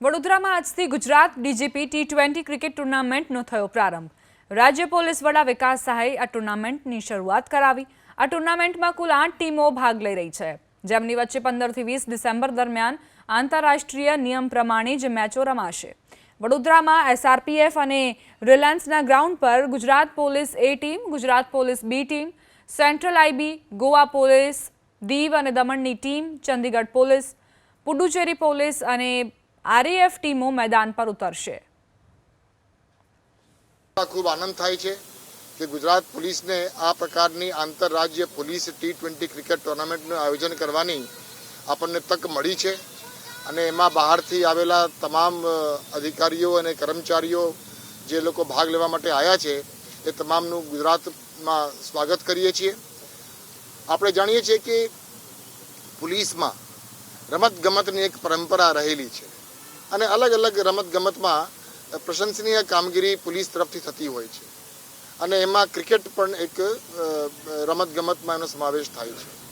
વડોદરામાં આજથી Gujarat DGP T twenty cricket ટુર્નામેન્ટનો થયો પ્રારંભ. રાજ્ય પોલીસ વડા વિકાસ સહાયે આ ટુર્નામેન્ટની શરૂઆત કરાવી. આ ટુર્નામેન્ટમાં કુલ આઠ ટીમો ભાગ લઈ રહી છે. જેમની વચ્ચે પંદરથી વીસ ડિસેમ્બર દરમિયાન આંતરરાષ્ટ્રીય નિયમ પ્રમાણે જ મેચો રમાશે. વડોદરામાં એસઆરપીએફ અને રિલાયન્સના ગ્રાઉન્ડ પર Gujarat police A team, Gujarat police B team, central IB, Goa police, Diu અને દમણની team, Chandigarh police, Puducherry police અને આરએએફ ટીમો મેદાન પર ઉતરશે. ખૂબ આનંદ થાય છે કે ગુજરાત પોલીસને આ પ્રકારની આંતરરાજ્ય પોલીસ ટી ટ્વેન્ટી ક્રિકેટ ટુર્નામેન્ટનું આયોજન કરવાની આપણને તક મળી છે અને એમાં બહારથી આવેલા તમામ અધિકારીઓ અને કર્મચારીઓ જે લોકો ભાગ લેવા માટે આવ્યા છે એ તમામનું ગુજરાતમાં સ્વાગત કરીએ છીએ. આપણે જાણીએ છીએ કે પોલીસમાં રમતગમતની એક પરંપરા રહેલી છે. અને અલગ અલગ રમતગમતમાં પ્રશંસનીય કામગીરી પોલીસ તરફથી થતી હોય છે. અને એમાં ક્રિકેટ પણ એક રમત રમતગમતમાં એનો સમાવેશ થાય છે.